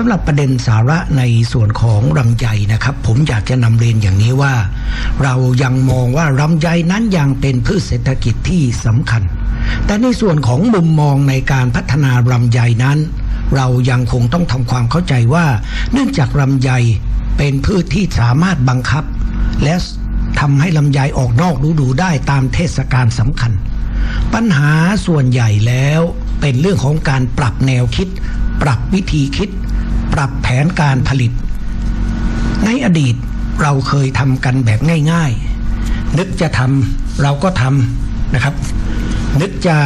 สำหรับประเด็นสาระในส่วนของลำไยนะครับ ผมอยากจะนำเรียนอย่างนี้ว่า เรายังมองว่าลำไยนั้นยังเป็นพืชเศรษฐกิจที่สำคัญ แต่ในส่วนของมุมมองในการพัฒนาลำไยนั้น เรายังคงต้องทำความเข้าใจว่า เนื่องจากลำไยเป็นพืชที่สามารถบังคับ และทำให้ลำไยออกนอกฤดูได้ตามเทศกาลสำคัญ ปัญหาส่วนใหญ่แล้วเป็นเรื่องของการปรับแนวคิด ปรับวิธีคิด ปรับแผนการผลิต ในอดีตเราเคยทำกันแบบง่าย ๆ นึกจะทำเราก็ทำนะครับ นึกจะ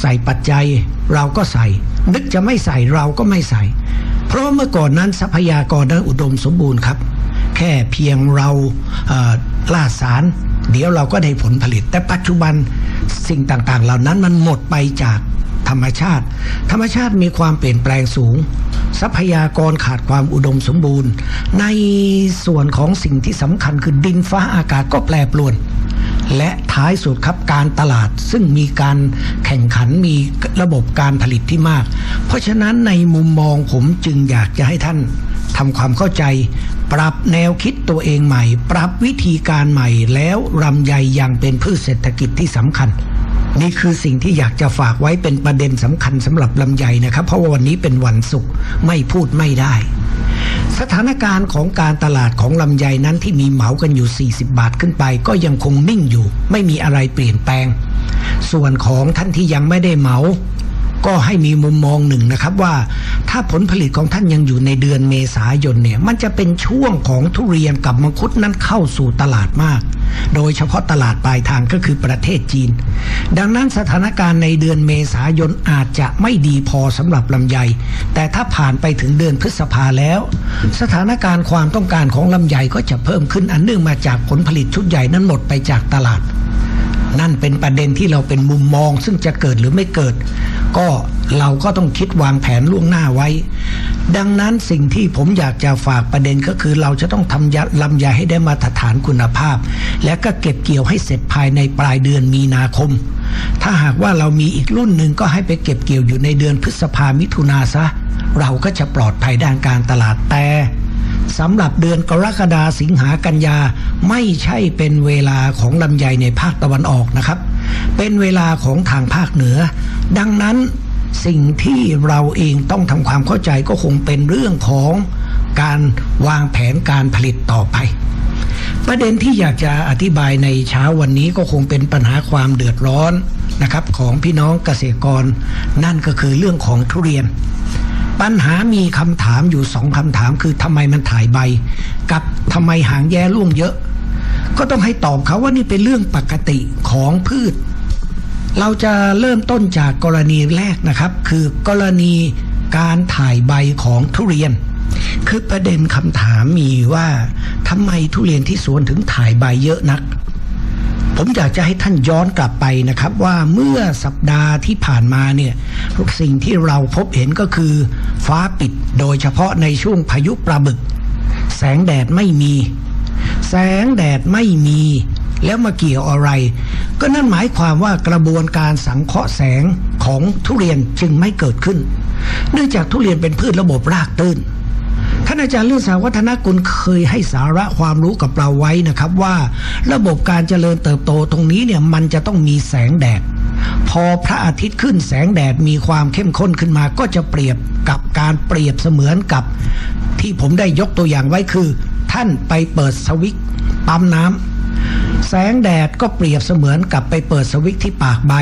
ใส่ปัจจัยเราก็ใส่ นึกจะไม่ใส่เราก็ไม่ใส่ เพราะเมื่อก่อนนั้นทรัพยากรนั้นอุดมสมบูรณ์ครับ แค่เพียงเราล่าสาร เดี๋ยวเราก็ได้ผลผลิต แต่ปัจจุบันสิ่งต่างๆ เหล่านั้นมันหมดไปจาก ธรรมชาติ ธรรมชาติมีความเปลี่ยนแปลงสูง ทรัพยากรขาดความอุดมสมบูรณ์ ในส่วนของสิ่งที่สำคัญคือดินฟ้าอากาศก็แปรปรวน และท้ายสุดครับการตลาดซึ่งมีการแข่งขันมีระบบการผลิตที่มาก เพราะฉะนั้นในมุมมองผมจึงอยากจะให้ท่านทำความเข้าใจ ปรับแนวคิดตัวเองใหม่ ปรับวิธีการใหม่แล้วรำไยยังเป็นพืชเศรษฐกิจที่สำคัญ นี่คือสิ่งที่อยากจะฝากไว้เป็นประเด็นสำคัญสำหรับลำไยนะครับ เพราะว่าวันนี้เป็นวันศุกร์ไม่พูดไม่ได้ สถานการณ์ของการตลาดของลำไยนั้นที่มีเหมากันอยู่ 40 บาทขึ้นไป ก็ยังคงนิ่งอยู่ ไม่มีอะไรเปลี่ยนแปลง ส่วนของท่านที่ยังไม่ได้เหมา ก็ให้มีมุมมองหนึ่งนะครับว่า ถ้าผลผลิตของท่านยังอยู่ในเดือนเมษายนเนี่ยมันจะเป็นช่วงของทุเรียนกับมังคุดนั้นเข้าสู่ตลาดมาก โดยเฉพาะตลาดปลายทางก็คือประเทศจีน ดังนั้นสถานการณ์ในเดือนเมษายนอาจจะไม่ดีพอสำหรับลำไย แต่ถ้าผ่านไปถึงเดือนพฤษภาแล้ว สถานการณ์ความต้องการของลำไยก็จะเพิ่มขึ้นอันเนื่องมาจากผลผลิตชุดใหญ่นั้นหมดไปจากตลาด นั่นเป็นประเด็นที่เราเป็นมุมมอง ซึ่งจะเกิดหรือไม่เกิด ก็เราก็ต้องคิดวางแผนล่วงหน้าไว้ ดังนั้นสิ่งที่ผมอยากจะฝากประเด็นก็คือเราจะต้องทำยะลำไยให้ได้มาตรฐานคุณภาพ และก็เก็บเกี่ยวให้เสร็จภายในปลายเดือนมีนาคม ถ้าหากว่าเรามีอีกรุ่นหนึ่งก็ให้ไปเก็บเกี่ยวอยู่ในเดือนพฤษภามิถุนาซะ เราก็จะปลอดภัยด้านการตลาดแต่ สำหรับเดือนกรกฎาสิงหากันยา ไม่ใช่เป็นเวลาของลำไยในภาคตะวันออกนะครับ เป็นเวลาของทางภาคเหนือ ดังนั้นสิ่งที่เราเองต้องทำความเข้าใจก็คงเป็นเรื่องของการวางแผนการผลิตต่อไป ประเด็นที่อยากจะอธิบายในเช้าวันนี้ก็คงเป็นปัญหาความเดือดร้อนนะครับของพี่น้องเกษตรกร นั่นก็คือเรื่องของทุเรียน ปัญหามีคำถามอยู่สองคำถามคือทำไมมันถ่ายใบ กับทำไมหางแย่ร่วงเยอะ ก็ต้องให้ตอบเขาว่านี่เป็นเรื่องปกติของพืช เราจะเริ่มต้นจากกรณีแรกนะครับ คือกรณีการถ่ายใบของทุเรียน คือประเด็นคำถามมีว่าทำไมทุเรียนที่สวนถึงถ่ายใบเยอะนัก ผมอยากจะให้ท่านย้อนกลับไปนะครับว่าเมื่อสัปดาห์ที่ผ่านมาเนี่ยสิ่งที่เราพบเห็นก็คือ ฟ้าปิดโดยเฉพาะในช่วงพายุปลาบึก แสงแดดไม่มี แสงแดดไม่มีแล้วมาเกี่ยวอะไร ก็นั่นหมายความว่ากระบวนการสังเคราะห์แสงของทุเรียนจึงไม่เกิดขึ้น เนื่องจากทุเรียนเป็นพืชระบบรากตื้น ท่านอาจารย์เลื่อนสาวัฒนกุลเคยให้สาระความรู้กับเราไว้นะครับว่าระบบการเจริญเติบโตตรงนี้เนี่ยมันจะต้องมีแสงแดด พอพระอาทิตย์ขึ้นแสงแดดมีความเข้มข้นขึ้นมาก็จะเปรียบกับการเปรียบเสมือนกับ ที่ผมได้ยกตัวอย่างไว้คือ ท่านไปเปิดสวิตช์ปั๊มน้ำแสงแดดก็เปรียบเสมือนกับไปเปิดสวิตช์ที่ปากใบ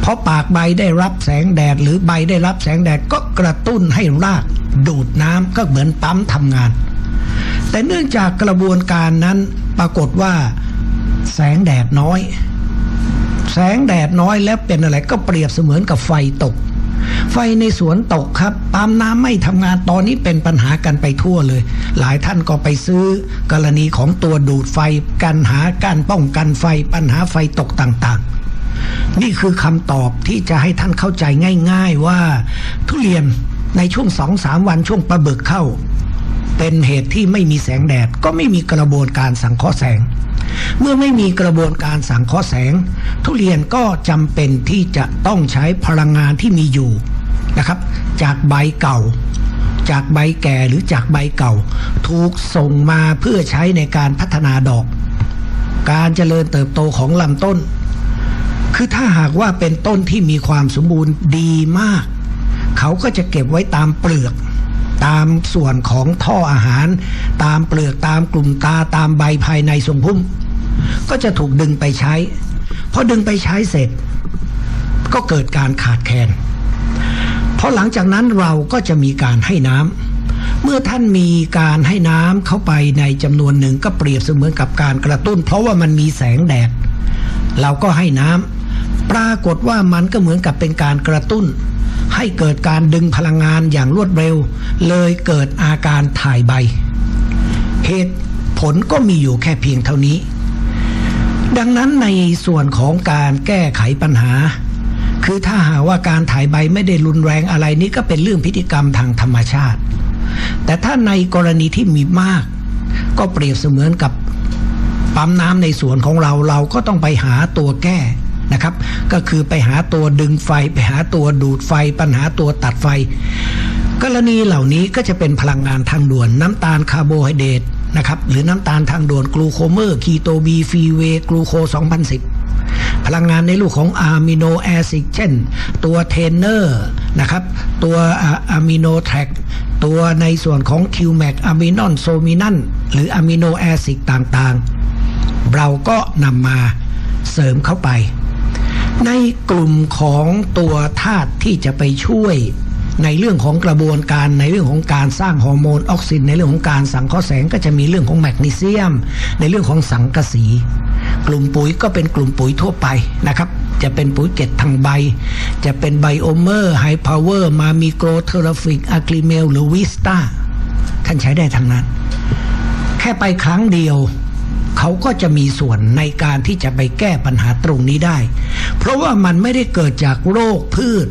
เพราะปากใบได้รับแสงแดด หรือใบได้รับแสงแดดก็กระตุ้นให้รากดูดน้ำก็เหมือนปั๊มทำงาน แต่เนื่องจากกระบวนการนั้นปรากฏว่าแสงแดดน้อย แสงแดดน้อยแล้วเป็นอะไรก็เปรียบเสมือนกับไฟตก ไฟในสวนตกครับปั๊มน้ำไม่ทำงานตอนนี้เป็นปัญหากันไปทั่วเลย หลายท่านก็ไปซื้อกรณีของตัวดูดไฟกันหาการป้องกันไฟปัญหาไฟตกต่างๆ นี่คือคำตอบที่จะให้ท่านเข้าใจง่าย ๆว่า ทุเรียนในช่วงสองสามวันช่วงประเบึกเข้า เป็นเหตุที่ไม่มีแสงแดดก็ไม่มีกระบวนการสังเคราะห์แสง เมื่อไม่มีกระบวนการสังเคราะห์แสง ทุเรียนก็จำเป็นที่จะต้องใช้พลังงานที่มีอยู่นะครับ จากใบเก่าจากใบแก่หรือจากใบเก่า ถูกส่งมาเพื่อใช้ในการพัฒนาดอก การเจริญเติบโตของลำต้น คือถ้าหากว่าเป็นต้นที่มีความสมบูรณ์ดีมาก เขาก็จะเก็บไว้ตามเปลือก ตามส่วนของท่ออาหาร ตามเปลือกตามกลุ่มตาตามใบภายในทรงพุ่ม ก็จะถูกดึงไปใช้พอดึงไปใช้เสร็จ ก็เกิดการขาดแคลนเพราะหลังจากนั้นเราก็จะมีการให้น้ำเมื่อท่านมีการให้น้ำเข้าไปในจำนวนหนึ่งก็เปรียบเสมือนกับการกระตุ้น เพราะว่ามันมีแสงแดดเราก็ให้น้ำ ปรากฏว่ามันก็เหมือนกับเป็นการกระตุ้น ให้เกิดการดึงพลังงานอย่างรวดเร็ว เลยเกิดอาการถ่ายใบ เหตุผลก็มีอยู่แค่เพียงเท่านี้ ดังนั้นในส่วนของการแก้ไขปัญหา คือถ้าหากว่าการถ่ายใบไม่ได้รุนแรงอะไรนี่ก็เป็นเรื่องพิธีกรรมทางธรรมชาติ แต่ถ้าในกรณีที่มีมาก ก็เปรียบเสมือนกับปั๊มน้ำในสวนของเราเราก็ต้องไปหาตัวแก้ นะครับ ก็คือไปหาตัวดึงไฟ ไปหาตัวดูดไฟ ปัญหาตัวตัดไฟ กรณีเหล่านี้ก็จะเป็นพลังงานทางด่วน น้ำตาลคาร์โบไฮเดรตนะครับหรือน้ำตาลทางด่วนกลูโคเมอร์คีโตบีฟีเวกลูโค 2010 พลังงานในรูปของอะมิโนแอซิดเช่น ตัวเทนเนอร์นะครับตัวอะมิโนแทร็กตัวในส่วนของคิวแมกอะมินอนโซมินันหรืออะมิโนแอซิดต่างๆ เราก็นำมาเสริมเข้าไป ในกลุ่มของตัวธาตุที่จะไปช่วยในเรื่องของกระบวนการในเรื่องของการสร้างฮอร์โมนออกซินในเรื่องของการสังเคราะห์แสงก็จะมีเรื่องของแมกนีเซียม ในเรื่องของสังกะสี กลุ่มปุ๋ยก็เป็นกลุ่มปุ๋ยทั่วไปนะครับจะเป็นปุ๋ยเกล็ดทางใบ จะเป็นไบโอเมอร์ไฮพาวเวอร์มามีโกรเทอราฟิกอะกริเมลหรือวิสตาท่านใช้ได้ทั้งนั้น แค่ไปครั้งเดียว เขาก็จะมีส่วนในการที่จะไปแก้ปัญหาตรงนี้ได้ เพราะว่ามันไม่ได้เกิดจากโรคพืช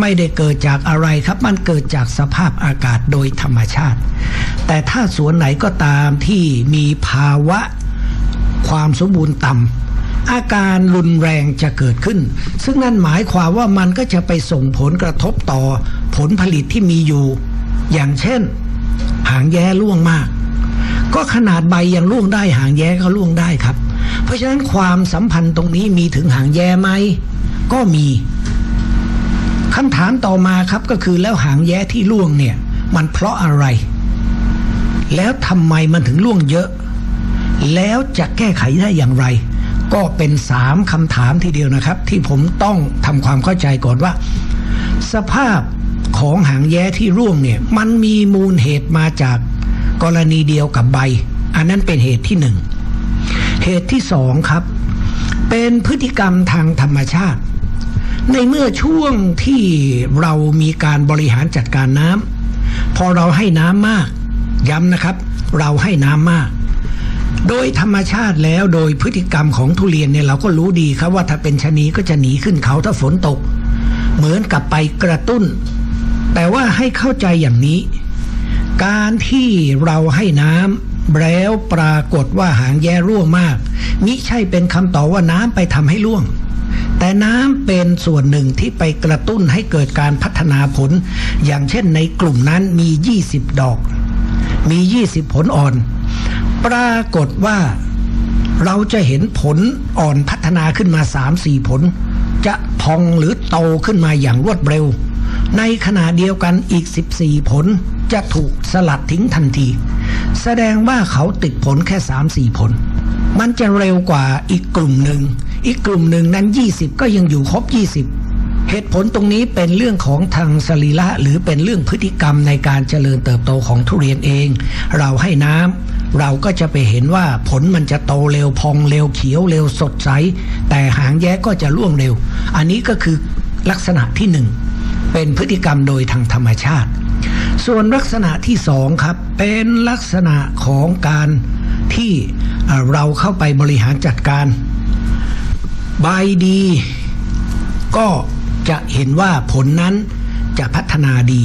ไม่ได้เกิดจากอะไรครับ มันเกิดจากสภาพอากาศโดยธรรมชาติ แต่ถ้าสวนไหนก็ตามที่มีภาวะความสมบูรณ์ต่ำอาการรุนแรงจะเกิดขึ้น ซึ่งนั่นหมายความว่ามันก็จะไปส่งผลกระทบต่อผลผลิตที่มีอยู่ อย่างเช่น หางแย้ล่วงมาก ก็ขนาดใบยังล่วงได้หางแย้ก็ล่วงได้ครับ เพราะฉะนั้นความสัมพันธ์ตรงนี้มีถึงหางแย้ไหมก็มีคำถามต่อมาครับก็คือแล้วหางแย้ที่ล่วงเนี่ย มันเพราะอะไร แล้วทำไมมันถึงล่วงเยอะ แล้วจะแก้ไขได้อย่างไร ก็เป็นสามคำถามทีเดียวนะครับ ที่ผมต้องทำความเข้าใจก่อนว่า สภาพของหางแย้ที่ร่วงเนี่ย มันมีมูลเหตุมาจาก กรณีเดียวกับใบ อันนั้นเป็นเหตุที่หนึ่งเหตุที่สองครับ เป็นพฤติกรรมทางธรรมชาติ ในเมื่อช่วงที่เรามีการบริหารจัดการน้ำพอเราให้น้ำมาก ย้ำนะครับ เราให้น้ำมาก โดยธรรมชาติแล้วโดยพฤติกรรมของทุเรียนเนี่ยเราก็รู้ดีครับว่าถ้าเป็นชะนีก็จะหนีขึ้นเขาถ้าฝนตก เหมือนกับไปกระตุ้น แต่ว่าให้เข้าใจอย่างนี้ การที่เราให้น้ำแล้วปรากฏว่าหางแย่ร่วงมากมิใช่เป็นคำตอบว่าน้ำไปทำให้ร่วง แต่น้ำเป็นส่วนหนึ่งที่ไปกระตุ้นให้เกิดการพัฒนาผล อย่างเช่นในกลุ่มนั้นมี 20 ดอก มี 20 ผลอ่อน ปรากฏว่าเราจะเห็นผลอ่อนพัฒนาขึ้นมา 3-4 ผล จะพองหรือโตขึ้นมาอย่างรวดเร็ว ในขณะเดียวกันอีก 14 ผล จะถูกสลัดทิ้งทันที แสดงว่าเขาติดผลแค่ 3-4 ผล มันจะเร็วกว่าอีกกลุ่มหนึ่ง อีกกลุ่มหนึ่งนั้น 20 ก็ยังอยู่ครบ 20 เหตุผลตรงนี้เป็นเรื่องของทางสรีระหรือเป็นเรื่องพฤติกรรมในการเจริญเติบโตของทุเรียนเอง เราให้น้ำเราก็จะไปเห็นว่าผลมันจะโตเร็วพองเร็วเขียวเร็วสดใส แต่หางแย้ก็จะร่วงเร็ว อันนี้ก็คือลักษณะที่หนึ่งเป็นพฤติกรรมโดยทางธรรมชาติ ส่วนลักษณะที่สองครับ เป็นลักษณะของการที่เราเข้าไปบริหารจัดการ ใบดี ก็จะเห็นว่าผลนั้นจะพัฒนาดี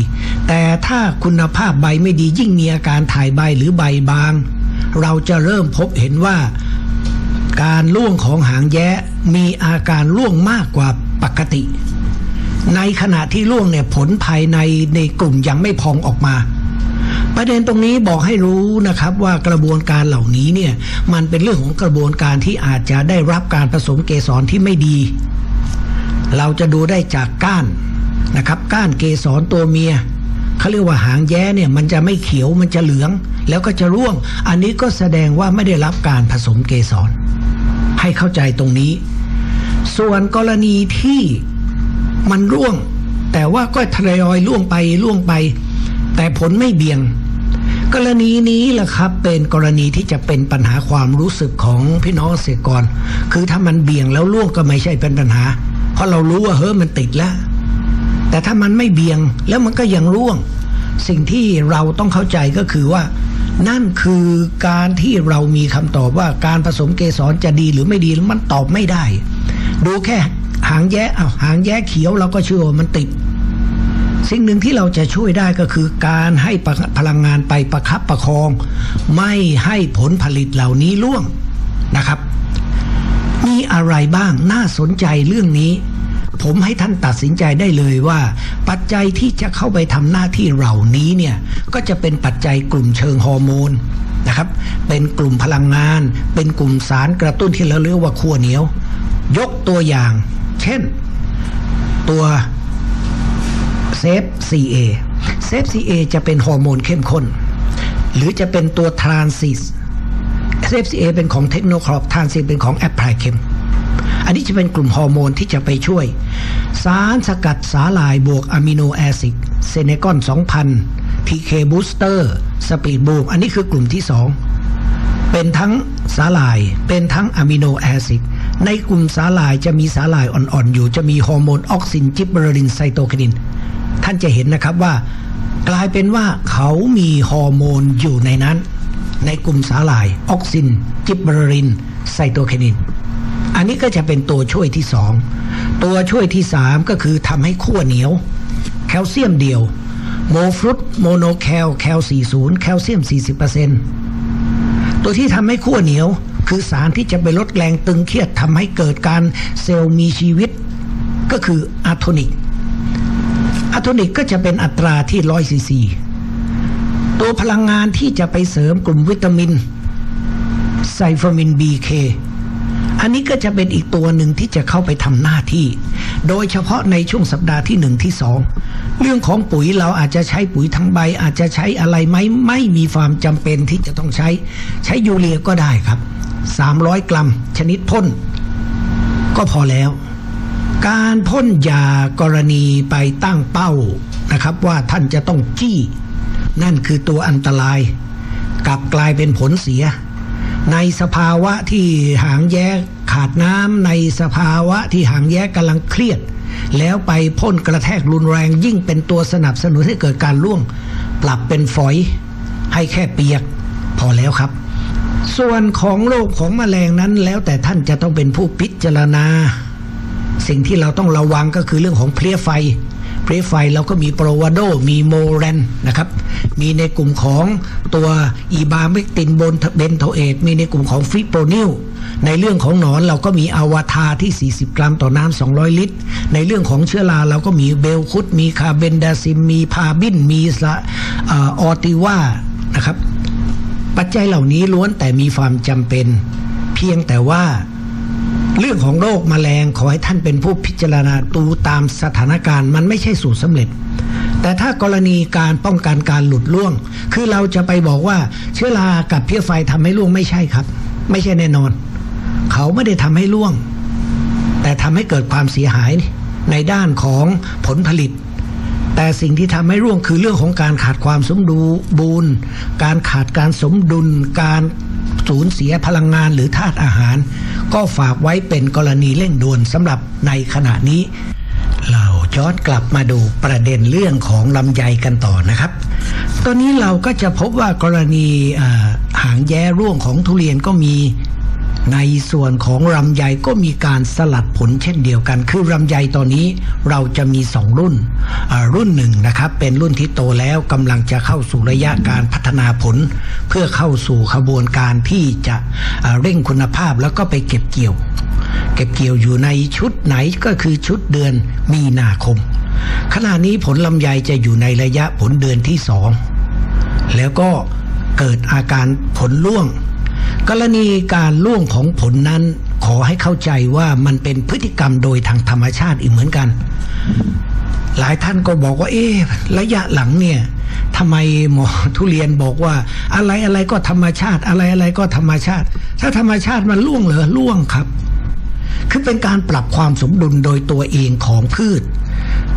แต่ถ้าคุณภาพใบไม่ดียิ่งมีอาการถ่ายใบหรือใบบาง เราจะเริ่มพบเห็นว่าการล่วงของหางแย้มีอาการล่วงมากกว่าปกติ ในขณะที่ร่วงเนี่ยผลภายในในกลุ่มยังไม่พองออกมาประเด็นตรงนี้บอกให้รู้นะครับว่ากระบวนการเหล่านี้เนี่ยมันเป็นเรื่องของกระบวนการที่อาจจะได้รับการผสมเกสรที่ไม่ดี เราจะดูได้จากก้านนะครับก้านเกสรตัวเมียเขาเรียกว่าหางแย้เนี่ยมันจะไม่เขียวมันจะเหลือง แล้วก็จะร่วง อันนี้ก็แสดงว่าไม่ได้รับการผสมเกสรให้เข้าใจตรงนี้ ส่วนกรณีที่ มันร่วง แต่ว่าก็ทยอยร่วงไปร่วงไป แต่ผลไม่เบี่ยง กรณีนี้แหละครับเป็นกรณีที่จะเป็นปัญหาความรู้สึกของพี่น้องเกษตรกร คือถ้ามันเบี่ยงแล้วร่วงก็ไม่ใช่เป็นปัญหา เพราะเรารู้ว่าเฮ้ยมันติดแล้ว แต่ถ้ามันไม่เบี่ยงแล้วมันก็ยังร่วง สิ่งที่เราต้องเข้าใจก็คือว่านั่นคือการที่เรามีคำตอบว่าการผสมเกสรจะดีหรือไม่ดีมันตอบไม่ได้ ดูแค่ หางแย้เอาหางแย้เขียวเราก็เชื่อว่ามันติด สิ่งหนึ่งที่เราจะช่วยได้ก็คือการให้พลังงานไปประคับประคอง ไม่ให้ผลผลิตเหล่านี้ล่วงนะครับ มีอะไรบ้างน่าสนใจเรื่องนี้ ผมให้ท่านตัดสินใจได้เลยว่า ปัจจัยที่จะเข้าไปทำหน้าที่เหล่านี้เนี่ยก็จะเป็นปัจจัยกลุ่มเชิงฮอร์โมนนะครับ เป็นกลุ่มพลังงาน เป็นกลุ่มสารกระตุ้นที่เราเรียกว่าขั้วเหนียว ยกตัวอย่าง เช่น ตัวเซฟ CA เซฟ CA จะเป็นฮอร์โมนเข้มข้น หรือจะเป็นตัวทรานซิสเซฟ CA เป็นของเทคโนครอปทรานซิสเป็นของแอปพลายเคมอันนี้จะเป็นกลุ่มฮอร์โมนที่จะไปช่วย สารสกัดสาหร่ายบวกอะมิโนแอซิดเซเนกอน 2000 PK Booster สปีดบูมอันนี้คือกลุ่มที่ 2 เป็นทั้งสาหร่ายเป็นทั้งอะมิโนแอซิด ในกลุ่มสาหร่ายจะมีสาหร่ายอ่อนๆอยู่จะมีฮอร์โมนออกซินจิบเบอรินไซโตคินิน ท่านจะเห็นนะครับว่ากลายเป็นว่าเขามีฮอร์โมนอยู่ในนั้น ในกลุ่มสาหร่ายออกซินจิบเบอรินไซโตคินิน อันนี้ก็จะเป็นตัวช่วยที่สองตัวช่วยที่สามก็คือทำให้ขั้วเหนียว แคลเซียมเดียวโมฟรุตโมโนแคลแคล40 แคลเซียม 40%ตัวที่ทำให้ขั้วเหนียว คือสารที่จะไปลดแรงตึงเครียดทำให้เกิดการเซลล์มีชีวิต ก็คืออะโทนิกอะโทนิกก็จะเป็นอัตราที่ร้อยซีซีตัวพลังงานที่จะไปเสริมกลุ่มวิตามินไซฟามิน BK อันนี้ก็จะเป็นอีกตัวหนึ่งที่จะเข้าไปทำหน้าที่ โดยเฉพาะในช่วงสัปดาห์ที่หนึ่งที่สองเรื่องของปุ๋ยเราอาจจะใช้ปุ๋ยทั้งใบ อาจจะใช้อะไรไหมไม่มีความจำเป็นที่จะต้องใช้ ใช้ยูเรียก็ได้ครับ 300 กรัม ชนิดพ่น ก็พอแล้ว การพ่นยากรณีไปตั้งเป้านะครับ ว่าท่านจะต้องจี้ นั่นคือตัวอันตราย กลับกลายเป็นผลเสีย ในสภาวะที่หางแย้ขาดน้ำในสภาวะที่หางแย้กำลังเครียด แล้วไปพ่นกระแทกรุนแรงยิ่งเป็นตัวสนับสนุนให้เกิดการล่วง ปรับเป็นฝอยให้แค่เปียก พอแล้วครับ ส่วนของโรคของแมลงนั้น แล้วแต่ท่านจะต้องเป็นผู้พิจารณา สิ่งที่เราต้องระวังก็คือเรื่องของเพลี้ยไฟ เพลี้ยไฟเราก็มีโปรวาโดมีโมเรนนะครับ มีในกลุ่มของตัวอีบาเมกตินบนเบนโทเอตมีในกลุ่มของฟิโปรนิลในเรื่องของหนอนเราก็มีอวตาที่ 40 กรัมต่อน้ำ200 ลิตร ในเรื่องของเชื้อราเราก็มีเบลคุดมีคาเบนดาซิม มีพาบิน มีออติว่านะครับ ปัจจัยเหล่านี้ล้วนแต่มีความจำเป็น เพียงแต่ว่า เรื่องของโรคมแมลงขอให้ท่านเป็นผู้พิจารณาตูตามสถานการณ์มันไม่ใช่สูตรสำเร็จ แต่ถ้ากรณีการป้องกันการหลุดล่วง คือเราจะไปบอกว่าเชื้อรากับเพี้ยไฟทำให้ล่วงไม่ใช่ครับ ไม่ใช่แน่นอน เขาไม่ได้ทำให้ล่วง แต่ทำให้เกิดความเสียหายในด้านของผลผลิต แต่สิ่งที่ทำให้ร่วงคือเรื่องของการขาดความสมดุลบูนการขาดการสมดุล การสูญเสียพลังงานหรือธาตุอาหาร ก็ฝากไว้เป็นกรณีเร่งด่วนสำหรับในขณะนี้ เราย้อนกลับมาดูประเด็นเรื่องของลำไยกันต่อนะครับ ตอนนี้เราก็จะพบว่ากรณีหางแย้ร่วงของทุเรียนก็มี ในส่วนของลำไยก็มีการสลัดผลเช่นเดียวกัน คือลำไยตอนนี้เราจะมีสองรุ่น รุ่นหนึ่งนะครับเป็นรุ่นที่โตแล้วกำลังจะเข้าสู่ระยะการพัฒนาผล เพื่อเข้าสู่ขบวนการที่จะเร่งคุณภาพแล้วก็ไปเก็บเกี่ยว เก็บเกี่ยวอยู่ในชุดไหนก็คือชุดเดือนมีนาคม ขณะนี้ผลลำไยจะอยู่ในระยะผลเดือนที่สองแล้วก็เกิดอาการผลร่วง กรณีการร่วงของผลนั้นขอให้เข้าใจว่ามันเป็นพฤติกรรมโดยทางธรรมชาติอีกเหมือนกัน หลายท่านก็บอกว่า เอ๊ะระยะหลังเนี่ยทำไมหมอทุเรียนบอกว่า อะไรอะไรก็ธรรมชาติอะไรอะไรก็ธรรมชาติ ถ้าธรรมชาติมันล่วงเหรอล่วงครับ คือเป็นการปรับความสมดุลโดยตัวเองของพืช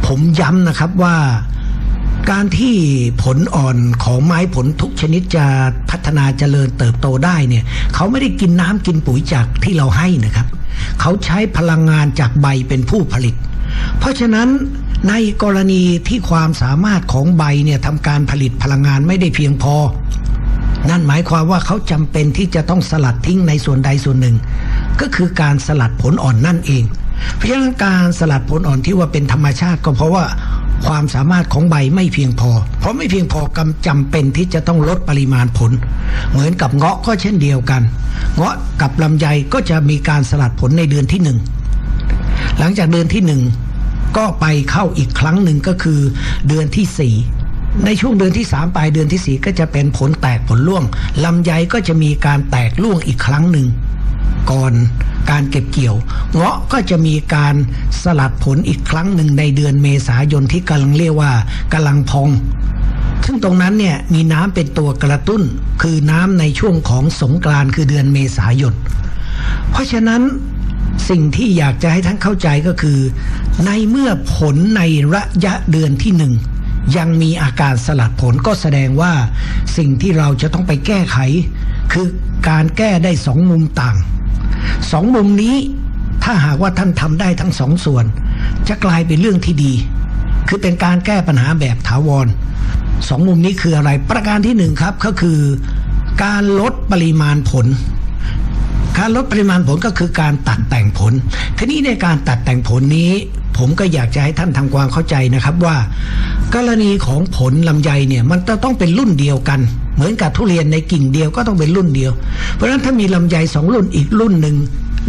ผมย้ำนะครับว่า การที่ผลอ่อนของไม้ผลทุกชนิดจะพัฒนาเจริญเติบโตได้เนี่ยเขาไม่ได้กินน้ำกินปุ๋ยจากที่เราให้นะครับ เขาใช้พลังงานจากใบเป็นผู้ผลิต เพราะฉะนั้นในกรณีที่ความสามารถของใบเนี่ยทำการผลิตพลังงานไม่ได้เพียงพอ นั่นหมายความว่าเขาจำเป็นที่จะต้องสลัดทิ้งในส่วนใดส่วนหนึ่ง ก็คือการสลัดผลอ่อนนั่นเอง เพราะฉะนั้นการสลัดผลอ่อนที่ว่าเป็นธรรมชาติก็เพราะว่า ความสามารถของใบไม่เพียงพอ เพราะไม่เพียงพอกำจำเป็นที่จะต้องลดปริมาณผล เหมือนกับเงาะก็เช่นเดียวกัน เงาะกับลำไยก็จะมีการสลัดผลในเดือนที่หนึ่งหลังจากเดือนที่หนึ่งก็ไปเข้าอีกครั้งหนึ่งก็คือเดือนที่สี่ในช่วงเดือนที่สามปลายเดือนที่สี่ก็จะเป็นผลแตกผลร่วงลำไยก็จะมีการแตกร่วงอีกครั้งหนึ่ง ก่อนการเก็บเกี่ยว เงาะก็จะมีการสลัดผลอีกครั้งหนึ่งในเดือนเมษายนที่กำลังเรียกว่ากำลังพอง ซึ่งตรงนั้นเนี่ยมีน้ำเป็นตัวกระตุ้น คือน้ำในช่วงของสงกรานคือเดือนเมษายน เพราะฉะนั้นสิ่งที่อยากจะให้ท่านเข้าใจก็คือ ในเมื่อผลในระยะเดือนที่หนึ่งยังมีอาการสลัดผลก็แสดงว่าสิ่งที่เราจะต้องไปแก้ไข คือการแก้ได้สองมุมต่าง สองมุมนี้ถ้าหากว่าท่านทำได้ทั้งสองส่วน จะกลายเป็นเรื่องที่ดี คือเป็นการแก้ปัญหาแบบถาวรสองมุมนี้คืออะไร ประการที่หนึ่งครับก็คือ การลดปริมาณผล การลดปริมาณผลก็คือการตัดแต่งผล ทีนี้ในการตัดแต่งผลนี้ ผมก็อยากจะให้ท่านทำความเข้าใจนะครับว่า กรณีของผลลำไยเนี่ยมันจะต้องเป็นรุ่นเดียวกัน เหมือนกับทุเรียนในกิ่งเดียวก็ต้องเป็นรุ่นเดียว เพราะฉะนั้นถ้ามีลำไยสองรุ่นอีกรุ่นหนึ่ง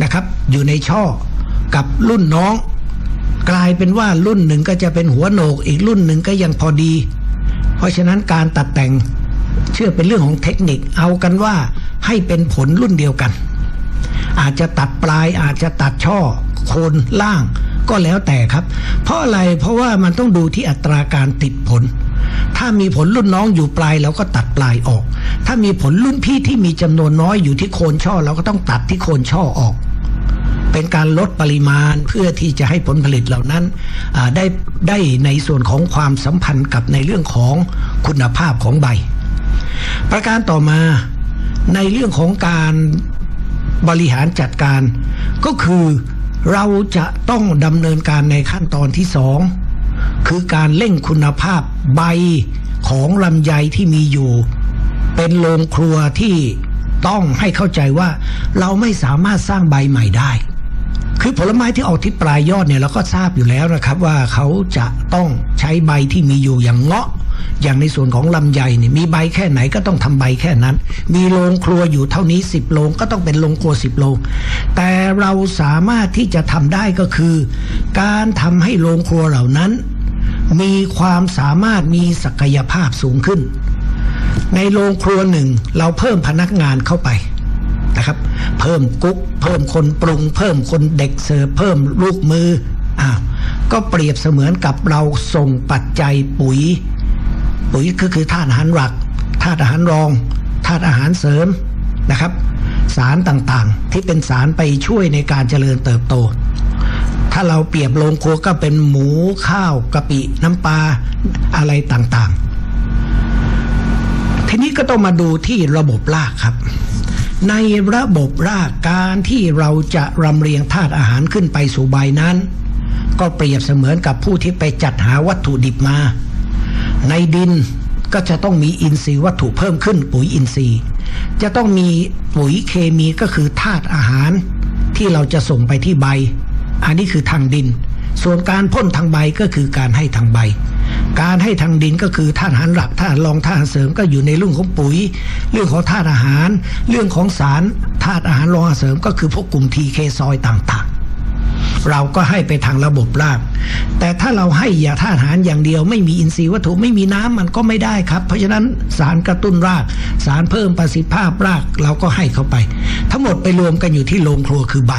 นะครับ อยู่ในช่อกับรุ่นน้อง กลายเป็นว่ารุ่นหนึ่งก็จะเป็นหัวโหนกอีกรุ่นหนึ่งก็ยังพอดี เพราะฉะนั้นการตัดแต่งเชื่อเป็นเรื่องของเทคนิคเอากันว่าให้เป็นผลรุ่นเดียวกัน อาจจะตัดปลายอาจจะตัดช่อโคนล่าง ก็แล้วแต่ครับ เพราะอะไรเพราะว่ามันต้องดูที่อัตราการติดผล ถ้ามีผลรุ่นน้องอยู่ปลายเราก็ตัดปลายออก ถ้ามีผลรุ่นพี่ที่มีจำนวนน้อยอยู่ที่โคนช่อ เราก็ต้องตัดที่โคนช่อออก เป็นการลดปริมาณเพื่อที่จะให้ผลผลิตเหล่านั้นได้ได้ในส่วนของความสัมพันธ์กับในเรื่องของคุณภาพของใบ ประการต่อมาในเรื่องของการบริหารจัดการก็คือ เราจะต้องดำเนินการในขั้นตอนที่สองคือการเร่งคุณภาพใบของลำไยที่มีอยู่ เป็นโรงครัวที่ต้องให้เข้าใจว่าเราไม่สามารถสร้างใบใหม่ได้ คือผลไม้ที่ออกที่ปลายยอดเนี่ยเราก็ทราบอยู่แล้วนะครับว่าเขาจะต้องใช้ใบที่มีอยู่อย่างเงาะ อย่างในส่วนของลำไยเนี่ยมีใบแค่ไหนก็ต้องทำใบแค่นั้น มีโรงครัวอยู่เท่านี้ 10โรงก็ต้องเป็นโรงครัว 10โรงแต่เราสามารถที่จะทำได้ก็คือ การทำให้โรงครัวเหล่านั้น มีความสามารถมีศักยภาพสูงขึ้น ในโรงครัวหนึ่งเราเพิ่มพนักงานเข้าไปนะครับ เพิ่มกุ๊กเพิ่มคนปรุง เพิ่มคนเด็กเสิร์ฟเพิ่มลูกมืออ้าวก็เปรียบเสมือนกับเราส่งปัจจัยปุ๋ย ปุ๋ยก็คือธาตุอาหารหลักธาตุอาหารรองธาตุอาหารเสริมนะครับ สารต่างๆ ที่เป็นสารไปช่วยในการเจริญเติบโต ถ้าเราเปรียบโรงครัวก็เป็นหมูข้าวกะปิน้ำปลาอะไรต่างๆ ทีนี้ก็ต้องมาดูที่ระบบรากครับ ในระบบรากการที่เราจะรำเรียงธาตุอาหารขึ้นไปสู่ใบนั้น ก็เปรียบเสมือนกับผู้ที่ไปจัดหาวัตถุดิบมา ในดินก็จะต้องมีอินทรีย์วัตถุเพิ่มขึ้นปุ๋ยอินทรีย์ จะต้องมีปุ๋ยเคมีก็คือธาตุอาหาร ที่เราจะส่งไปที่ใบ อันนี้คือทางดิน ส่วนการพ่นทางใบก็คือการให้ทางใบ การให้ทางดินก็คือธาตุอาหารหลักธาตุรองธาตุเสริมก็อยู่ในเรื่องของปุ๋ย เรื่องของธาตุอาหาร เรื่องของสารธาตุอาหารรองอาหารเสริมก็คือพวกกลุ่มทีเคซอยต่างๆ เราก็ให้ไปทางระบบราก แต่ถ้าเราให้ยาธาตุอาหารอย่างเดียว ไม่มีอินทรีย์วัตถุไม่มีน้ำมันก็ไม่ได้ครับ เพราะฉะนั้นสารกระตุ้นราก สารเพิ่มประสิทธิภาพรากเราก็ให้เข้าไป ทั้งหมดไปรวมกันอยู่ที่โรงครัวคือใบ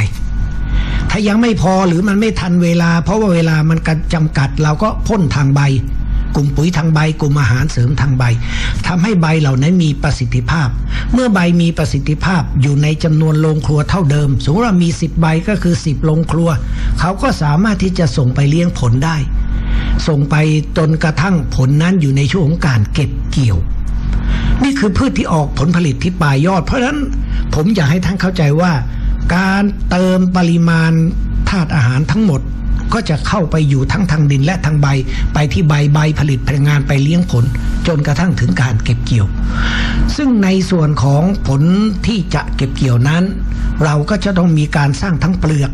ถ้ายังไม่พอหรือมันไม่ทันเวลา เพราะว่าเวลามันกันจำกัดเราก็พ่นทางใบ กลุ่มปุ๋ยทางใบ กลุ่มอาหารเสริมทางใบทำให้ใบเหล่านั้นมีประสิทธิภาพ เมื่อใบมีประสิทธิภาพอยู่ในจำนวนโรงครัวเท่าเดิม สมมติว่ามี 10 ใบก็คือ 10โรงครัว เขาก็สามารถที่จะส่งไปเลี้ยงผลได้ ส่งไปจนกระทั่งผลนั้นอยู่ในช่วงของการเก็บเกี่ยว นี่คือพืชที่ออกผลผลิตที่ปลายยอด เพราะฉะนั้นผมอยากให้ท่านเข้าใจว่า การเติมปริมาณธาตุอาหารทั้งหมด ก็จะเข้าไปอยู่ทั้งทางดินและทางใบ ไปที่ใบใบผลิตพลังงานไปเลี้ยงผล จนกระทั่งถึงการเก็บเกี่ยว ซึ่งในส่วนของผลที่จะเก็บเกี่ยวนั้น เราก็จะต้องมีการสร้างทั้งเปลือก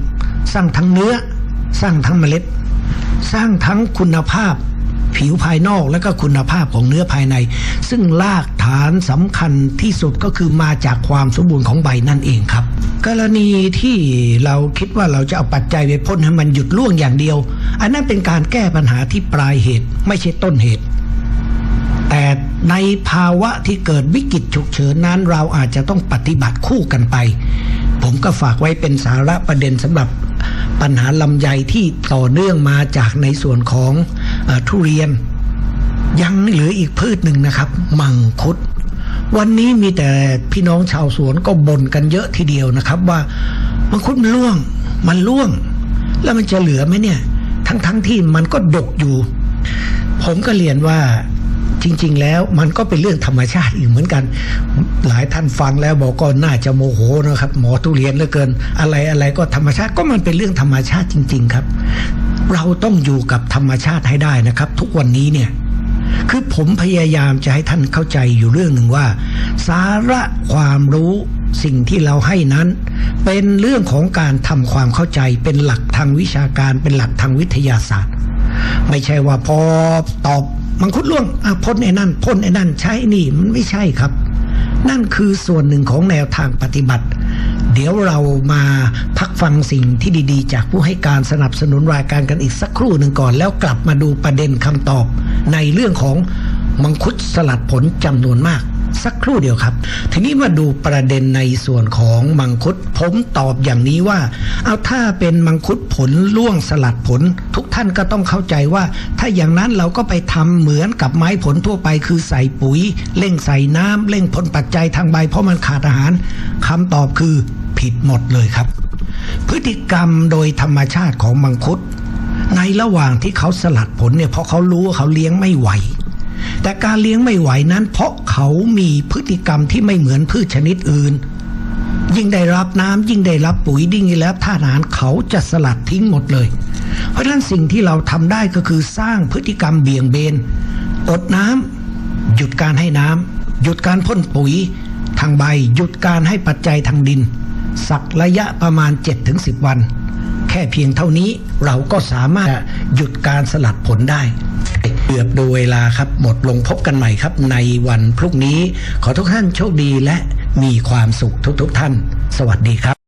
สร้างทั้งเนื้อ สร้างทั้งเมล็ด สร้างทั้งคุณภาพผิวภายนอกและก็คุณภาพของเนื้อภายใน ซึ่งรากฐานสำคัญที่สุดก็คือมาจากความสมบูรณ์ของใบนั่นเองครับ กรณีที่เราคิดว่าเราจะเอาปัจจัยไปพ่นให้มันหยุดร่วงอย่างเดียว อันนั้นเป็นการแก้ปัญหาที่ปลายเหตุไม่ใช่ต้นเหตุ แต่ในภาวะที่เกิดวิกฤตฉุกเฉินนั้น เราอาจจะต้องปฏิบัติคู่กันไป ผมก็ฝากไว้เป็นสาระประเด็นสำหรับปัญหาลำไยที่ต่อเนื่องมาจากในส่วนของอทุเรียน ยังเหลืออีกพืชหนึ่งนะครับ มังคุด วันนี้มีแต่พี่น้องชาวสวนก็บ่นกันเยอะทีเดียวนะครับ ว่ามังคุดมันร่วง มันร่วง แล้วมันจะเหลือไหมเนี่ย ทั้งๆทที่มันก็ดกอยู่ ผมก็เรียนว่าจริง ๆ แล้วมันก็เป็นเรื่องธรรมชาติอีกเหมือนกัน หลายท่านฟังแล้วบอกก็น่าจะโมโหนะครับ หมอทุเรียนเหลือเกิน อะไรอะไรก็ธรรมชาติก็มันเป็นเรื่องธรรมชาติจริง ๆ ครับ เราต้องอยู่กับธรรมชาติให้ได้นะครับ ทุกวันนี้เนี่ย คือผมพยายามจะให้ท่านเข้าใจอยู่เรื่องหนึ่งว่า สาระความรู้สิ่งที่เราให้นั้น เป็นเรื่องของการทำความเข้าใจเป็นหลักทางวิชาการเป็นหลักทางวิทยาศาสตร์ ไม่ใช่ว่าพอตอบมังคุดล่วงอพ่นไอ้นั่นพ่นไอ้นั่นใช้นี่มันไม่ใช่ครับ นั่นคือส่วนหนึ่งของแนวทางปฏิบัติ เดี๋ยวเรามาพักฟังสิ่งที่ดีๆ จากผู้ให้การสนับสนุนรายการกันอีกสักครู่หนึ่งก่อน แล้วกลับมาดูประเด็นคำตอบ ในเรื่องของมังคุดสลัดผลจำนวนมาก สักครู่เดียวครับ ทีนี้มาดูประเด็นในส่วนของมังคุด ผมตอบอย่างนี้ว่า เอาถ้าเป็นมังคุดผลล่วงสลัดผล ทุกท่านก็ต้องเข้าใจว่า ถ้าอย่างนั้นเราก็ไปทำเหมือนกับไม้ผลทั่วไป คือใส่ปุ๋ยเร่งใส่น้ำเร่งผลปัจจัยทางใบ เพราะมันขาดอาหารคำตอบคือผิดหมดเลยครับ พฤติกรรมโดยธรรมชาติของมังคุดในระหว่างที่เขาสลัดผลเนี่ยเพราะเขารู้ว่าเขาเลี้ยงไม่ไหว แต่การเลี้ยงไม่ไหวนั้น เพราะเขามีพฤติกรรมที่ไม่เหมือนพืชชนิดอื่น ยิ่งได้รับน้ำยิ่งได้รับปุ๋ยยิ่งได้รับท่าตุอาหารเขาจะสลัดทิ้งหมดเลย เพราะฉะนั้นสิ่งที่เราทำได้ก็คือสร้างพฤติกรรมเบี่ยงเบนอดน้ำหยุดการให้น้ำหยุดการพ่นปุ๋ย ทางใบหยุดการให้ปัจจัยทางดิน สักระยะประมาณ 7-10 วัน แค่เพียงเท่านี้เราก็สามารถหยุดการสลัดผลได้ เกือบดูเวลาครับ หมดลงพบกันใหม่ครับ ในวันพรุ่งนี้ ขอทุกท่านโชคดีและมีความสุขทุกๆทท่าน สวัสดีครับ